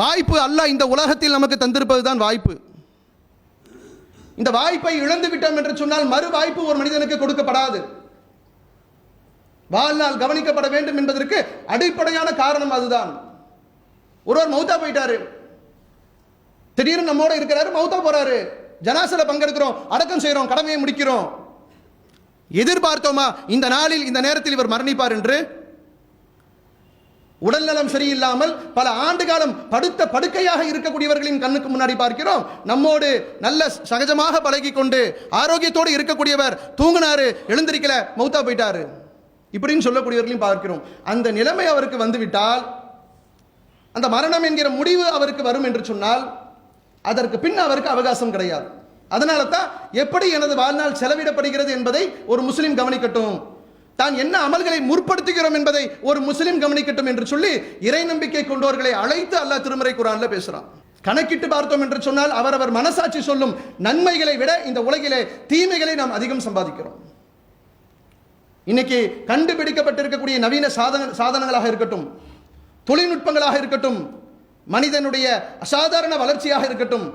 வாய்ப்பு அல்ல இந்த உலகத்தில் நமக்கு தந்திருப்பதுதான் வாய்ப்பு. இந்த வாய்ப்பை இழந்து விட்டோம் என்று சொன்னால் மறு வாய்ப்பு ஒரு மனிதனுக்கு கொடுக்கப்படாது. வாழ்நாள் கவனிக்கப்பட வேண்டும் என்பதற்கு அடிப்படையான காரணம் அதுதான். ஒருவர் மௌத்தா போயிட்டாரு. திடீர்னு நம்மோட இருக்கிறாரு மௌத்தா போறாரு. ஜனாசில பங்கெடுக்கிறோம் அடக்கம் செய்கிறோம் கடமையை முடிக்கிறோம். எதிர்பார்த்தோமா இந்த நாளில் இந்த நேரத்தில் இவர் மரணிப்பார் என்று? உடல்நலம் சரியில்லாமல் பல ஆண்டு காலம் படுத்த படுக்கையாக இருக்கக்கூடியவர்களின் கண்ணுக்கு முன்னாடி பார்க்கிறோம். நம்மோடு நல்ல சகஜமாக பழகி கொண்டு ஆரோக்கியத்தோடு இருக்கக்கூடியவர் தூங்கினாரு எழுந்திருக்கல மௌத்தா போயிட்டாரு. இப்படின்னு சொல்லக்கூடியவர்களையும் பார்க்கிறோம். அந்த நிலைமை அவருக்கு வந்துவிட்டால் அந்த மரணம் என்கிற முடிவு அவருக்கு வரும் என்று சொன்னால் அதற்கு பின் அவருக்கு அவகாசம் கிடையாது. அதனால தான் எப்படி எனது வாழ்நாள் செலவிடப்படுகிறது என்பதை ஒரு முஸ்லீம் கவனிக்கட்டும். தான் என்ன அமல்களை முற்படுத்துகிறோம் என்பதை ஒரு முஸ்லிம் கவனிக்கட்டும் என்று சொல்லி இறை நம்பிக்கை கொண்டவர்களை அழைத்து அல்லாஹ் திருமறை குரான்ல பேசுறான். கணக்கிட்டு பார்த்தோம் என்று சொன்னால் அவரவர் மனசாட்சி சொல்லும் நன்மைகளை விட இந்த உலகிலே தீமைகளை நாம் அதிகம் சம்பாதிக்கிறோம். இன்னைக்கு கண்டுபிடிக்கப்பட்டிருக்கக்கூடிய நவீன சாதன சாதனங்களாக இருக்கட்டும் தொழில்நுட்பங்களாக இருக்கட்டும் மனிதனுடைய அசாதாரண வளர்ச்சியாக இருக்கட்டும்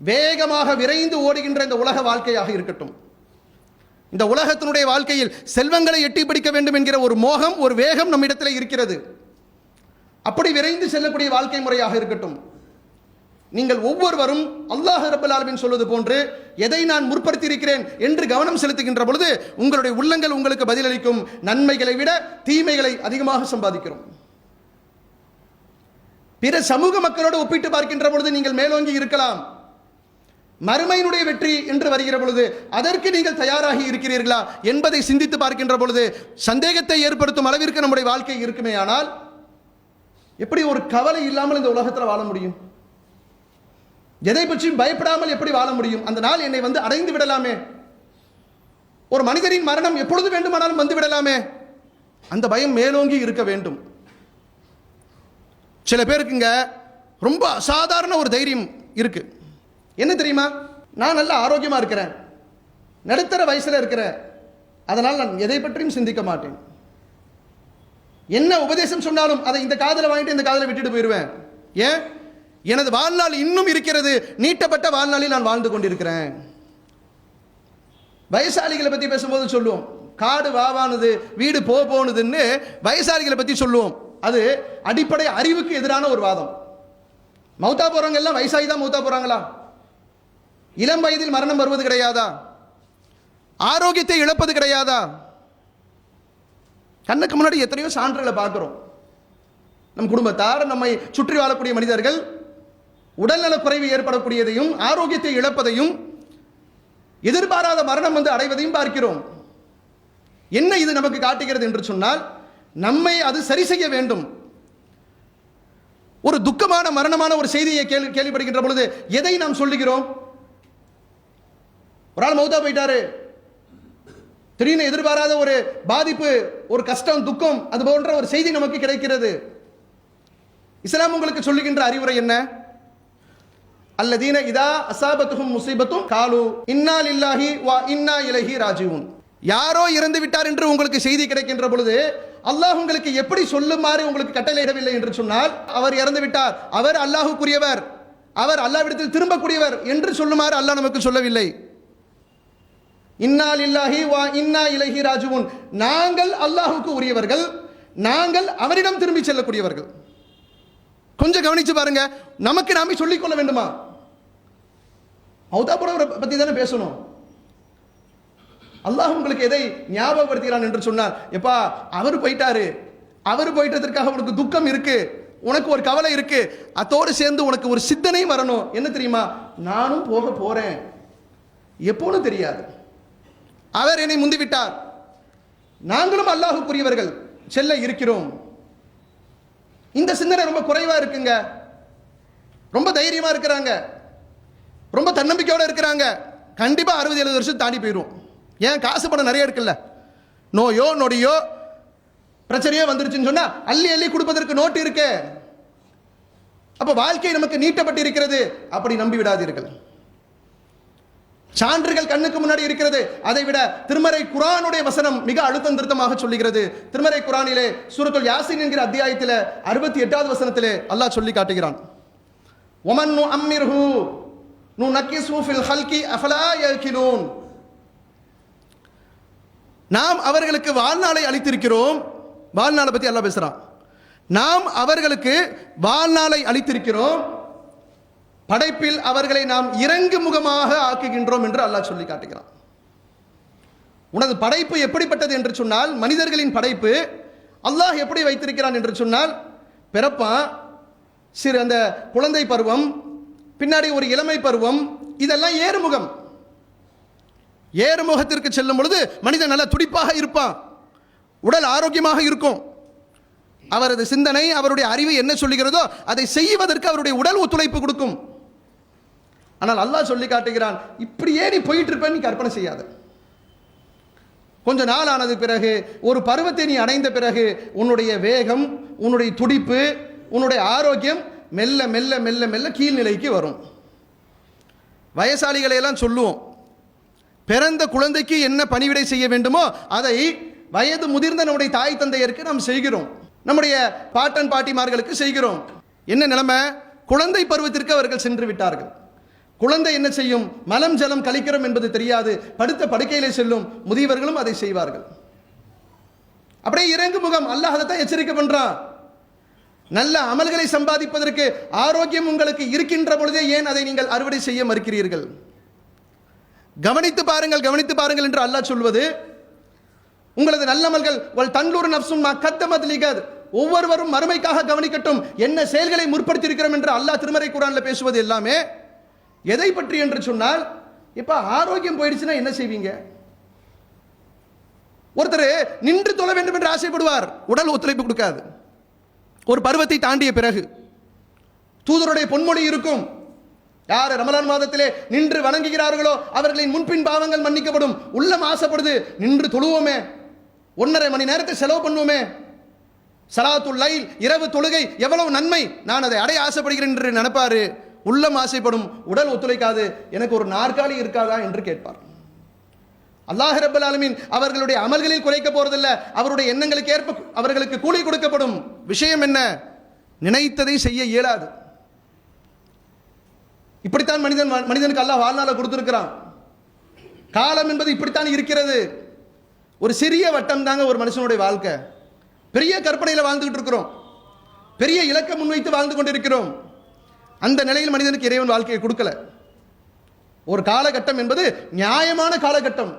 வேகமாக விரைந்து ஓடுகின்ற இந்த உலக வாழ்க்கையாக இருக்கட்டும். இந்த உலகத்தினுடைய வாழ்க்கையில் செல்வங்களை எட்டி பிடிக்க வேண்டும் என்கிற ஒரு மோகம் ஒரு வேகம் நம்மிடத்தில் இருக்கிறது. அப்படி விரைந்து செல்லக்கூடிய வாழ்க்கை முறையாக இருக்கட்டும். நீங்கள் ஒவ்வொருவரும் அல்லாஹ் ரப்பல் சொல்வது போன்று எதை நான் முற்படுத்தி இருக்கிறேன் என்று கவனம் செலுத்துகின்ற பொழுது உங்களுடைய உள்ளங்கள் உங்களுக்கு பதிலளிக்கும். நன்மைகளை விட தீமைகளை அதிகமாக சம்பாதிக்கிறோம். பிற சமூக மக்களோடு ஒப்பிட்டு பார்க்கின்ற பொழுது நீங்கள் மேலோங்கி இருக்கலாம். மறுமையினுடைய வெற்றி என்று வருகிற பொழுது அதற்கு நீங்கள் தயாராகி இருக்கிறீர்களா என்பதை சிந்தித்து பார்க்கின்ற பொழுது சந்தேகத்தை ஏற்படுத்தும் அளவிற்கு நம்முடைய வாழ்க்கை இருக்குமே ஆனால் எப்படி ஒரு கவலை இல்லாமல் இந்த உலகத்தில் வாழ முடியும்? எதை பற்றியும் பயப்படாமல் எப்படி வாழ முடியும்? அந்த நாள் என்னை வந்து அடைந்து விடலாமே. ஒரு மனிதரின் மரணம் எப்பொழுது வேண்டுமானாலும் வந்து விடலாமே. அந்த பயம் மேலோங்கி இருக்க வேண்டும். சில பேருக்குங்க ரொம்ப அசாதாரண ஒரு தைரியம் இருக்குது என்ன தெரியுமா? நான் நல்ல ஆரோக்கியமாக இருக்கிறேன். நடுத்தர வயசில் இருக்கிறேன் அதனால் நான் எதை பற்றியும் சிந்திக்க மாட்டேன். என்ன உபதேசம் சொன்னாலும் அதை இந்த காதில் வாங்கிட்டு இந்த காதில் விட்டுட்டு போயிடுவேன் ஏன்? எனது வாழ்நாள் இன்னும் இருக்கிறது. நீட்டப்பட்ட வாழ்நாளில் நான் வாழ்ந்து கொண்டிருக்கிறேன். வயசாளிகளை பற்றி பேசும்போது சொல்லுவோம். காடு வாவானது வீடு போ போனதுன்னு வயசாளிகளை பற்றி சொல்லுவோம். அது அடிப்படை அறிவுக்கு எதிரான ஒரு வாதம். மௌத்தா போகிறவங்க எல்லாம் வயசாகி தான் மௌத்தா போகிறாங்களா இளம் வயதில் மரணம் வருவது கிடையாதா? ஆரோக்கியத்தை இழப்பது கிடையாதா? கண்ணுக்கு முன்னாடி எத்தனையோ சான்றுகளை பார்க்குறோம். நம் குடும்பத்தார் நம்மை சுற்றி வாழக்கூடிய மனிதர்கள் உடல்நலக்குறைவு ஏற்படக்கூடியதையும் ஆரோக்கியத்தை இழப்பதையும் எதிர்பாராத மரணம் வந்து அடைவதையும் பார்க்கிறோம். என்ன இது நமக்கு காட்டுகிறது என்று சொன்னால் நம்மை அது சரி செய்ய வேண்டும். ஒரு துக்கமான மரணமான ஒரு செய்தியை கேள்வி கேள்விப்படுகின்ற பொழுது எதை நாம் சொல்லுகிறோம்? ஒரு ஆள் மௌத்தா போயிட்டாரு. திடீர்னு எதிர்பாராத ஒரு பாதிப்பு ஒரு கஷ்டம் துக்கம் அது போன்ற ஒரு செய்தி நமக்கு கிடைக்கிறது. இஸ்லாம் உங்களுக்கு சொல்லுகின்ற அறிவுரை என்ன? அல்லதீன இதா அசாபத்துகும் முசீபத்தும் காலு இன்னா இல்லாஹி வா இன்னா இலஹி ராஜீவன் யாரோ இறந்து விட்டார் என்று உங்களுக்கு செய்தி கிடைக்கின்ற பொழுது அல்லாஹ் உங்களுக்கு எப்படி சொல்லுமாறு உங்களுக்கு கட்டளையிடவில்லை என்று சொன்னால் அவர் இறந்து விட்டார். அவர் அல்லாஹுக்குரியவர். அவர் அல்லாவிடத்தில் திரும்பக்கூடியவர் என்று சொல்லுமாறு அல்லாஹ் நமக்கு சொல்லவில்லை. இன்னால் இல்லாஹி வா இன்னா இலஹி ராஜுவுன் நாங்கள் அல்லாஹுக்கு உரியவர்கள். நாங்கள் அவரிடம் திரும்பி செல்லக்கூடியவர்கள். கொஞ்சம் கவனிச்சு பாருங்க. நமக்கு நாமே சொல்லிக் கொள்ள வேண்டுமா? மௌதாபுரவரை பற்றி தானே பேசணும். அல்லாஹ் உங்களுக்கு எதை ஞாபகப்படுத்துகிறான் என்று சொன்னார். எப்பா அவர் போயிட்டாரு. அவர் போயிட்டதற்காக உனக்கு துக்கம் இருக்கு. உனக்கு ஒரு கவலை இருக்கு. அதோடு சேர்ந்து உனக்கு ஒரு சித்தனையும் வரணும். என்ன தெரியுமா? நானும் போக போறேன். எப்போன்னு தெரியாது. அவர் என்னை முந்திவிட்டார். நாங்களும் அல்லாஹுக்குரியவர்கள் செல்ல இருக்கிறோம். இந்த சிந்தனை ரொம்ப குறைவா இருக்குங்க. ரொம்ப தைரியமா இருக்கிறாங்க. ரொம்ப தன்னம்பிக்கையோட இருக்கிறாங்க. கண்டிப்பா அறுபது எழுபது வருஷம் தாண்டி போயிடும் ஏன்? காசு பணம் நிறைய இருக்குல்ல. நோயோ நொடியோ பிரச்சனையோ வந்துருச்சுன்னு சொன்னா அள்ளி அள்ளி கொடுப்பதற்கு நோட்டு இருக்கு. அப்ப வாழ்க்கை நமக்கு நீட்டப்பட்டு இருக்கிறது அப்படி நம்பி விடாதீர்கள் சான்றுகள் கண்ணுக்கு முன்னாடி இருக்கிறது. அதை விட திருமறை குரானுடைய வசனம் மிக அழுத்தம் திருத்தமாக சொல்லுகிறது. திருமறை குரானிலே சூரத்துல் யாசின் என்கிற அத்தியாயத்தில் அறுபத்தி எட்டாவது வசனத்திலே அல்லாஹ் சொல்லி காட்டுகிறான். ஒமன் நு அம்மிர்ஹு நு நக்கிசு ஃபில் ஹல்கி அஃபலா யல்கிலூன். நாம் அவர்களுக்கு வாழ்நாளை அளித்திருக்கிறோம். வாழ்நாளை பற்றி அல்லாஹ் பேசுகிறான் நாம் அவர்களுக்கு வாழ்நாளை அளித்திருக்கிறோம். படைப்பில் அவர்களை நாம் இறங்கு முகமாக ஆக்குகின்றோம் என்று அல்லாஹ் சொல்லி காட்டுகிறான். உனது படைப்பு எப்படிப்பட்டது என்று சொன்னால் மனிதர்களின் படைப்பு அல்லாஹ் எப்படி வைத்திருக்கிறான் என்று சொன்னால் பிறப்பான் சிறு அந்த குழந்தை பருவம் பின்னாடி ஒரு இளமை பருவம் இதெல்லாம் ஏறுமுகம். ஏறுமுகத்திற்கு செல்லும் பொழுது மனிதன் நல்ல துடிப்பாக இருப்பான் உடல் ஆரோக்கியமாக இருக்கும். அவரது சிந்தனை அவருடைய அறிவு என்ன சொல்லுகிறதோ அதை செய்வதற்கு அவருடைய உடல் ஒத்துழைப்பு கொடுக்கும். ஆனால் அல்லாஹ் சொல்லி காட்டுகிறான் இப்படியே நீ போயிட்டு இருப்ப நீ கற்பனை செய்யாத. கொஞ்ச நாள் ஆனது பிறகு ஒரு பருவத்தை நீ அடைந்த பிறகு உன்னுடைய வேகம் உன்னுடைய துடிப்பு உன்னுடைய ஆரோக்கியம் மெல்ல மெல்ல மெல்ல மெல்ல கீழ்நிலைக்கு வரும். வயசாளிகளை எல்லாம் சொல்லுவோம் பிறந்த குழந்தைக்கு என்ன பணிவிடை செய்ய வேண்டுமோ அதை வயது முதிர்ந்த நம்முடைய தாய் தந்தையருக்கு நாம் செய்கிறோம். நம்முடைய பாட்டன் பாட்டிமார்களுக்கு செய்கிறோம். என்ன நிலைமை? குழந்தை பருவத்திற்கு அவர்கள் சென்று விட்டார்கள். குழந்தை என்ன செய்யும்? மலம் ஜலம் கழிக்கிறோம் என்பது தெரியாது. படுத்த படுக்கையிலே செல்லும் முதியவர்களும் அதை செய்வார்கள். அப்படியே இறங்கு முகம். அல்லாஹ் அதை தான் எச்சரிக்கை பண்றான். நல்ல அமல்களை சம்பாதிப்பதற்கு ஆரோக்கியம் உங்களுக்கு இருக்கின்ற பொழுதே ஏன் அதை நீங்கள் அறுவடை செய்ய மறுக்கிறீர்கள்? கவனித்து பாருங்கள் கவனித்து பாருங்கள் என்று அல்லாஹ் சொல்வது உங்களது நல்லமல்கள் உங்கள் தன்லூர் நப்சும் கத்தமத் லிகத். ஒவ்வொருவரும் மறுமைக்காக கவனிக்கட்டும். என்ன செயல்களை முற்படுத்தியிருக்கிறோம் என்று அல்லாஹ் திருமறை குரான்ல பேசுவது எல்லாமே எதை பற்றி என்று சொன்னால் இப்போ ஆரோக்கியம் போயிடுச்சுன்னா என்ன செய்வீங்க? ஒருத்தர் நின்று தொழ வேண்டும் என்று ஆசைப்படுவார். உடல் ஒத்துழைப்பு கொடுக்காது. ஒரு பருவத்தை தாண்டிய பிறகு தூதருடைய பொன்மொழி இருக்கும். யார் ரமலான் மாதத்திலே நின்று வணங்குகிறார்களோ அவர்களின் முன்பின் பாவங்கள் மன்னிக்கப்படும். உள்ளம் ஆசைப்படுது நின்று தொழுவோமே. ஒன்றரை மணி நேரத்தை செலவு பண்ணுவோமே. சலாத்துல் லைல் இரவு தொழுகை எவ்வளவு நன்மை. நான் அதை அடைய ஆசைப்படுகிறேன் என்று நினைப்பாரு. உள்ளம் ஆசைப்படும் உடல் ஒத்துழைக்காது எனக்கு ஒரு நாற்காலி இருக்காதா என்று கேட்பார். அல்லாஹ் ரபுல் ஆலமீன் அவர்களுடைய அமல்களில் குறைக்க போறதில்ல அவருடைய எண்ணங்களுக்கு ஏற்ப அவர்களுக்கு கூலி கொடுக்கப்படும் விஷயம் என்ன? நினைத்ததை செய்ய இயலாது. இப்படித்தான் மனிதன் மனிதனுக்கு அல்லாஹ் வாழ்நாள கொடுத்துருக்கிறான். காலம் என்பது இப்படித்தான் இருக்கிறது. ஒரு சிறிய வட்டம் தாங்க ஒரு மனுஷனுடைய வாழ்க்கை. பெரிய கற்பனையில் வாழ்ந்துகிட்டு இருக்கிறோம். பெரிய இலக்கை முன்வைத்து வாழ்ந்து கொண்டிருக்கிறோம். அந்த நிலையில் மனிதனுக்கு இறைவன் வாழ்க்கையை கொடுக்கல. ஒரு காலகட்டம் என்பது நியாயமான காலகட்டம்.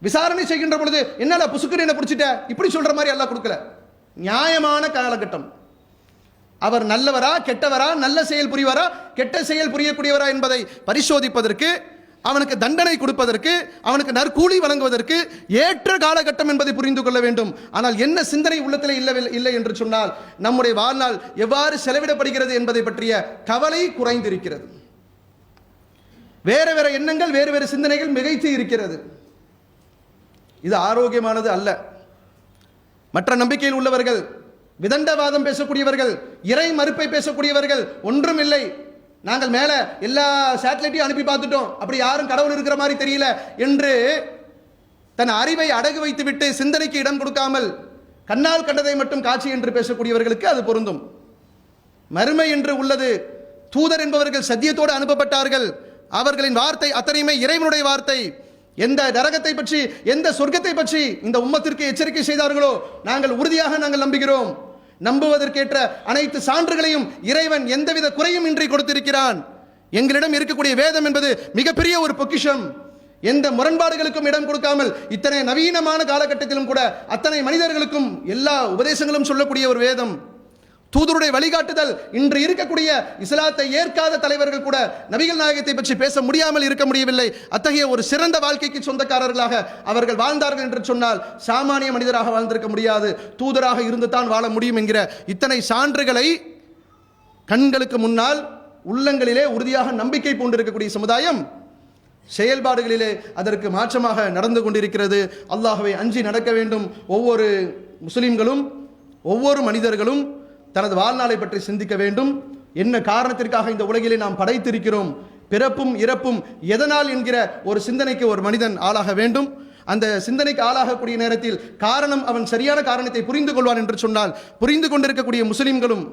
விசாரணை செய்கின்ற பொழுது என்னால புசுக்குன்னு என்ன பிடிச்சிட்ட? இப்படி சொல்ற மாதிரி எல்லாம் கொடுக்கல. நியாயமான காலகட்டம். அவர் நல்லவரா கெட்டவரா நல்ல செயல் புரிவாரா கெட்ட செயல் புரியக்கூடியவரா என்பதை பரிசோதிப்பதற்கு அவனுக்கு தண்டனை கொடுப்பதற்கு அவனுக்கு நற்கூலி வழங்குவதற்கு ஏற்ற காலகட்டம் என்பதை புரிந்து கொள்ள வேண்டும். ஆனால் என்ன சிந்தனை உள்ளத்தில் இல்லை இல்லை என்று சொன்னால் நம்முடைய வாழ்நாள் எவ்வாறு செலவிடப்படுகிறது என்பதை பற்றிய கவலை குறைந்திருக்கிறது. வேறு வேறு எண்ணங்கள் வேறு வேறு சிந்தனைகள் மிகைத்து இருக்கிறது. இது ஆரோக்கியமானது அல்ல. மற்ற நம்பிக்கையில் உள்ளவர்கள் விதண்டவாதம் பேசக்கூடியவர்கள் இறை மறுப்பை பேசக்கூடியவர்கள் ஒன்றும் இல்லை. நாங்கள் மேலே எல்லா சேட்டலைட்டையும் அனுப்பி பார்த்துட்டோம். அப்படி யாரும் கடவுள் இருக்கிற மாதிரி தெரியல என்று தன் அறிவை அடகு வைத்துவிட்டு சிந்தனைக்கு இடம் கொடுக்காமல் கண்ணால் கண்டதை மட்டும் காட்சி என்று பேசக்கூடியவர்களுக்கு அது பொருந்தும். மறுமை என்று உள்ளது. தூதர் என்பவர்கள் சத்தியத்தோடு அனுப்பப்பட்டார்கள். அவர்களின் வார்த்தை அத்தனையுமே இறைவனுடைய வார்த்தை. எந்த நரகத்தை பற்றி எந்த சொர்க்கத்தை பற்றி இந்த உம்மத்திற்கு எச்சரிக்கை செய்தார்களோ நாங்கள் உறுதியாக நாங்கள் நம்புகிறோம். நம்புவதற்கேற்ற அனைத்து சான்றுகளையும் இறைவன் எந்தவித குறையும் இன்றி கொடுத்திருக்கிறான். எங்களிடம் இருக்கக்கூடிய வேதம் என்பது மிகப்பெரிய ஒரு பொக்கிஷம். எந்த முரண்பாடுகளுக்கும் இடம் கொடுக்காமல் இத்தனை நவீனமான காலகட்டத்திலும் கூட அத்தனை மனிதர்களுக்கும் எல்லா உபதேசங்களும் சொல்லக்கூடிய ஒரு வேதம். தூதருடைய வழிகாட்டுதல். இன்று இருக்கக்கூடிய இஸ்லாத்தை ஏற்காத தலைவர்கள் கூட நபிகள் நாயகத்தை பற்றி பேச முடியாமல் இருக்க முடியவில்லை. அத்தகைய ஒரு சிறந்த வாழ்க்கைக்கு சொந்தக்காரர்களாக அவர்கள் வாழ்ந்தார்கள் என்று சொன்னால் சாமானிய மனிதராக வாழ்ந்திருக்க முடியாது. தூதராக இருந்து தான் வாழ முடியும் என்கிற இத்தனை சான்றுகளை கண்களுக்கு முன்னால் உள்ளங்களிலே உறுதியாக நம்பிக்கை பூண்டிருக்கக்கூடிய சமுதாயம் செயல்பாடுகளிலே அதற்கு மாற்றமாக நடந்து கொண்டிருக்கிறது. அல்லாஹ்வை அஞ்சி நடக்க வேண்டும். ஒவ்வொரு முஸ்லிம்களும் ஒவ்வொரு மனிதர்களும் தனது வாழ்நாளை பற்றி சிந்திக்க வேண்டும். என்ன காரணத்திற்காக இந்த உலகிலே நாம் படைத்திருக்கிறோம்? பிறப்பும் இறப்பும் எதனால் என்கிற ஒரு சிந்தனைக்கு ஒரு மனிதன் ஆளாக வேண்டும். அந்த சிந்தனைக்கு ஆளாகக்கூடிய நேரத்தில் காரணம் அவன் சரியான காரணத்தை புரிந்து கொள்வான் என்று சொன்னால் புரிந்து கொண்டிருக்கக்கூடிய முஸ்லிம்களும்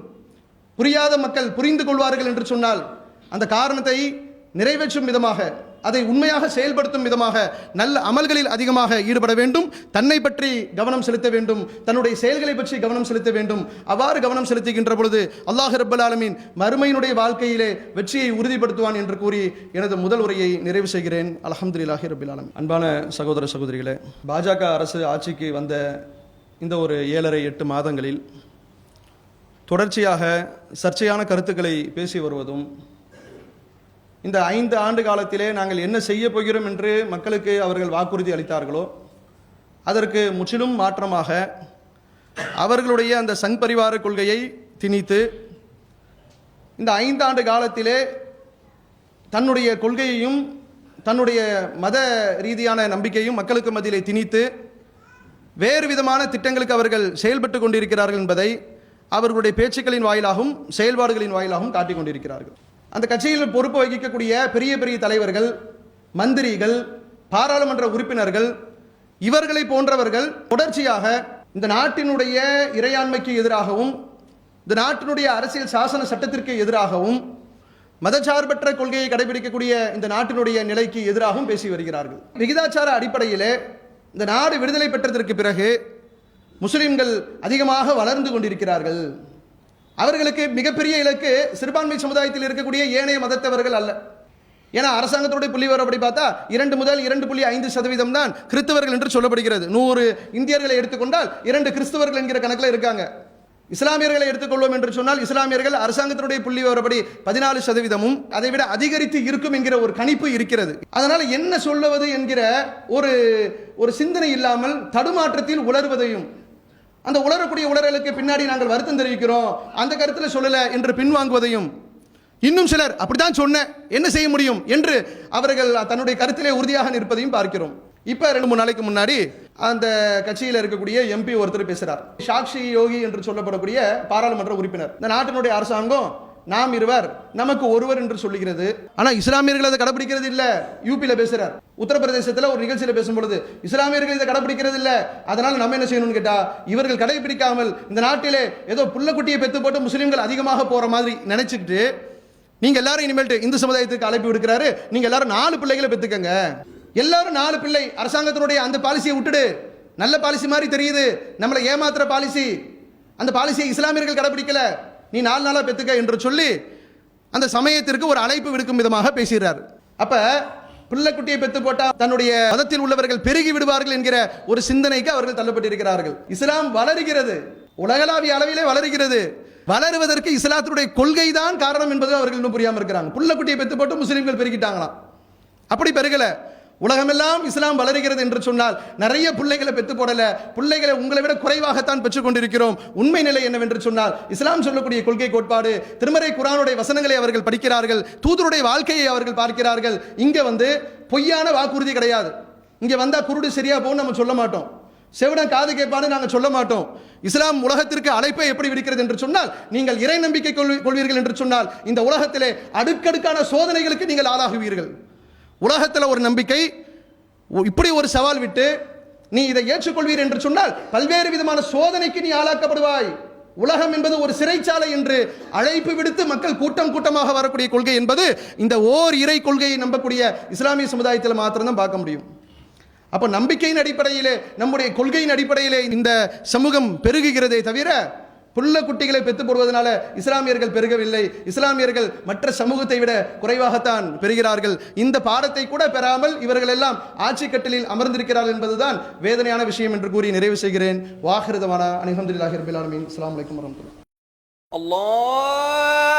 புரியாத மக்கள் புரிந்து கொள்வார்கள் என்று சொன்னால் அந்த காரணத்தை நிறைவேற்றும் விதமாக அதை உண்மையாக செயல்படுத்தும் விதமாக நல்ல அமல்களில் அதிகமாக ஈடுபட வேண்டும். தன்னை பற்றி கவனம் செலுத்த வேண்டும். தன்னுடைய செயல்களை பற்றி கவனம் செலுத்த வேண்டும். அவ்வாறு கவனம் செலுத்துகின்ற பொழுது அல்லாஹ் ரப்பல் ஆலமீன் மறுமையினுடைய வாழ்க்கையிலே வெற்றியை உறுதிப்படுத்துவான் என்று கூறி எனது முதல் உரையை நிறைவு செய்கிறேன். அல்ஹம்துலில்லாஹி ரபில் ஆலமீன். அன்பான சகோதர சகோதரிகளே பாஜக அரசு ஆட்சிக்கு வந்த இந்த ஒரு ஏழரை எட்டு மாதங்களில் தொடர்ச்சியாக சர்ச்சையான கருத்துக்களை பேசி வருவதும் இந்த ஐந்து ஆண்டு காலத்திலே நாங்கள் என்ன செய்ய போகிறோம் என்று மக்களுக்கு அவர்கள் வாக்குறுதி அளித்தார்களோ அதற்கு முற்றிலும் மாற்றமாக அவர்களுடைய அந்த சங் பரிவார கொள்கையை திணித்து இந்த ஐந்தாண்டு காலத்திலே தன்னுடைய கொள்கையையும் தன்னுடைய மத ரீதியான நம்பிக்கையும் மக்களுக்கு மத்தியிலே திணித்து வேறு விதமான திட்டங்களுக்கு அவர்கள் செயல்பட்டு கொண்டிருக்கிறார்கள் என்பதை அவர்களுடைய பேச்சுக்களின் வாயிலாகவும் செயல்பாடுகளின் வாயிலாகவும் காட்டிக் கொண்டிருக்கிறார்கள். அந்த கட்சியில் பொறுப்பு வகிக்கக்கூடிய பெரிய பெரிய தலைவர்கள் மந்திரிகள் பாராளுமன்ற உறுப்பினர்கள் இவர்களை போன்றவர்கள் தொடர்ச்சியாக இந்த நாட்டினுடைய இறையாண்மைக்கு எதிராகவும் இந்த நாட்டினுடைய அரசியல் சாசன சட்டத்திற்கு எதிராகவும் மதச்சார்பற்ற கொள்கையை கடைபிடிக்கக்கூடிய இந்த நாட்டினுடைய நிலைக்கு எதிராகவும் பேசி வருகிறார்கள். விகிதாச்சார அடிப்படையிலே இந்த நாடு விடுதலை பெற்றதற்கு பிறகு முஸ்லிம்கள் அதிகமாக வளர்ந்து கொண்டிருக்கிறார்கள். அவர்களுக்கு மிகப்பெரிய இலக்கு சிறுபான்மை சமுதாயத்தில் இருக்கக்கூடிய ஏனைய மதத்தவர்கள் அல்ல. ஏன்னா அரசாங்கத்துடைய புள்ளி அப்படி பார்த்தா இரண்டு முதல் இரண்டு புள்ளி ஐந்து சதவீதம் தான் கிறிஸ்தவர்கள் என்று சொல்லப்படுகிறது. நூறு இந்தியர்களை எடுத்துக்கொண்டால் இரண்டு கிறிஸ்தவர்கள் என்கிற கணக்கில் இருக்காங்க. இஸ்லாமியர்களை எடுத்துக்கொள்வோம் என்று சொன்னால் இஸ்லாமியர்கள் அரசாங்கத்தினுடைய புள்ளி வரபடி பதினாலு சதவீதமும் அதை விட அதிகரித்து இருக்கும் என்கிற ஒரு கணிப்பு இருக்கிறது. அதனால் என்ன சொல்லுவது என்கிற ஒரு ஒரு சிந்தனை இல்லாமல் தடுமாற்றத்தில் உலர்வதையும் அந்த உளரக்கூடிய உளறலுக்கு பின்னாடி நாங்கள் வருத்தம் தெரிவிக்கிறோம். அந்த கருத்தில் சொல்லலை என்று பின்வாங்குவதையும். இன்னும் சிலர் அப்படித்தான் சொன்னேன் என்ன செய்ய முடியும்? என்று அவர்கள் தன்னுடைய கருத்திலே உறுதியாக நிற்பதையும் பார்க்கிறோம். இப்ப ரெண்டு மூணு நாளைக்கு முன்னாடி அந்த கட்சியில் இருக்கக்கூடிய எம்பி ஒருத்தர் பேசுறார். சாக்ஷி யோகி என்று சொல்லப்படக்கூடிய பாராளுமன்ற உறுப்பினர். இந்த நாட்டினுடைய அரசாங்கம் நாம் இருவர் நமக்கு ஒருவர் என்று சொல்லுகிறது. ஆனா இஸ்லாமியர்கள் அதை கடைபிடிக்கிறது இல்லை. யூபியில் பேசுகிறார் உத்தரப்பிரதேசத்தில் ஒரு நிகழ்ச்சியில் பேசும்பொழுது இஸ்லாமியர்கள் இதை கடைபிடிக்கிறது இல்லை. அதனால் நம்ம என்ன செய்யணும்னு கேட்டால் இவர்கள் கடைபிடிக்காமல் இந்த நாட்டிலே ஏதோ புள்ளக்குட்டியை பெற்று போட்டு முஸ்லீம்கள் அதிகமாக போகிற மாதிரி நினச்சிக்கிட்டு நீங்க எல்லாரும் இனிமேல்ட்டு இந்து சமுதாயத்துக்கு அழைப்பு விடுக்கிறாரு. நீங்க எல்லாரும் நாலு பிள்ளைகளை பெற்றுக்கங்க எல்லாரும் நாலு பிள்ளை அரசாங்கத்தினுடைய அந்த பாலிசியை விட்டுடு. நல்ல பாலிசி மாதிரி தெரியுது. நம்மளை ஏமாத்துற பாலிசி. அந்த பாலிசியை இஸ்லாமியர்கள் கடைபிடிக்கல நீ நாலு நாளாக பெற்றுக்க என்று சொல்லி அந்த சமயத்திற்கு ஒரு அழைப்பு விடுக்கும் விதமாக பேசுகிறார். அப்போ பிள்ளைக்குட்டியை பெத்து போட்டால் தன்னுடைய மதத்தில் உள்ளவர்கள் பெருகி விடுவார்கள் என்கிற ஒரு சிந்தனைக்கு அவர்கள் தள்ளப்பட்டிருக்கிறார்கள். இஸ்லாம் வளருகிறது. உலகளாவிய அளவிலே வளருகிறது. வளருவதற்கு இஸ்லாத்தினுடைய கொள்கை தான் காரணம் என்பது அவர்கள் இன்னும் புரியாமல் இருக்கிறாங்க. புள்ளக்குட்டியை பெத்து போட்டு முஸ்லீம்கள் பெருகிட்டாங்களாம். அப்படி பெருகல. உலகமெல்லாம் இஸ்லாம் வளருகிறது என்று சொன்னால் நிறைய பிள்ளைகளை பெற்று போடல. பிள்ளைகளை உங்களை விட குறைவாகத்தான் பெற்றுக் கொண்டிருக்கிறோம். உண்மை நிலை என்னவென்று சொன்னால் இஸ்லாம் சொல்லக்கூடிய கொள்கை கோட்பாடு திருமறை குரானுடைய வசனங்களை அவர்கள் படிக்கிறார்கள் தூதருடைய வாழ்க்கையை அவர்கள் பார்க்கிறார்கள். இங்கே வந்து பொய்யான வாக்குறுதி கிடையாது. இங்கே வந்தால் குருடு சரியா போகும் நம்ம சொல்ல மாட்டோம். செவிடன் காது கேட்பான்னு நாங்கள் சொல்ல மாட்டோம். இஸ்லாம் உலகத்திற்கு அழைப்பை எப்படி விடுக்கிறது என்று சொன்னால் நீங்கள் இறை நம்பிக்கை கொள்வீர்கள் என்று சொன்னால் இந்த உலகத்திலே அடுக்கடுக்கான சோதனைகளுக்கு நீங்கள் ஆளாகுவீர்கள். உலகத்தில் ஒரு நம்பிக்கை இப்படி ஒரு சவால் விட்டு நீ இதை ஏற்றுக்கொள்வீர் என்று சொன்னால் பல்வேறு விதமான சோதனைக்கு நீ ஆளாக்கப்படுவாய். உலகம் என்பது ஒரு சிறைச்சாலை என்று அழைப்பு விடுத்து மக்கள் கூட்டம் கூட்டமாக வரக்கூடிய கொள்கை என்பது இந்த ஓர் இறை கொள்கையை நம்பக்கூடிய இஸ்லாமிய சமுதாயத்தில் மாத்திரம்தான் பார்க்க முடியும். அப்போ நம்பிக்கையின் அடிப்படையிலே நம்முடைய கொள்கையின் அடிப்படையிலே இந்த சமூகம் பெருகுகிறதே தவிர புள்ள குட்டிகளை பெற்று போடுவதனால இஸ்லாமியர்கள் பெருகவில்லை. இஸ்லாமியர்கள் மற்ற சமூகத்தை விட குறைவாகத்தான் பெறுகிறார்கள். இந்த பாடத்தை கூட பெறாமல் இவர்கள் எல்லாம் ஆட்சி கட்டலில் அமர்ந்திருக்கிறார்கள் என்பதுதான் வேதனையான விஷயம் என்று கூறி நிறைவு செய்கிறேன். வாகிருதமான அனிஹமதுல்லாஹி ரபில் ஆலமின். அஸ்லாம் வலைக்கம் வரமத்துல அல்லாஹ்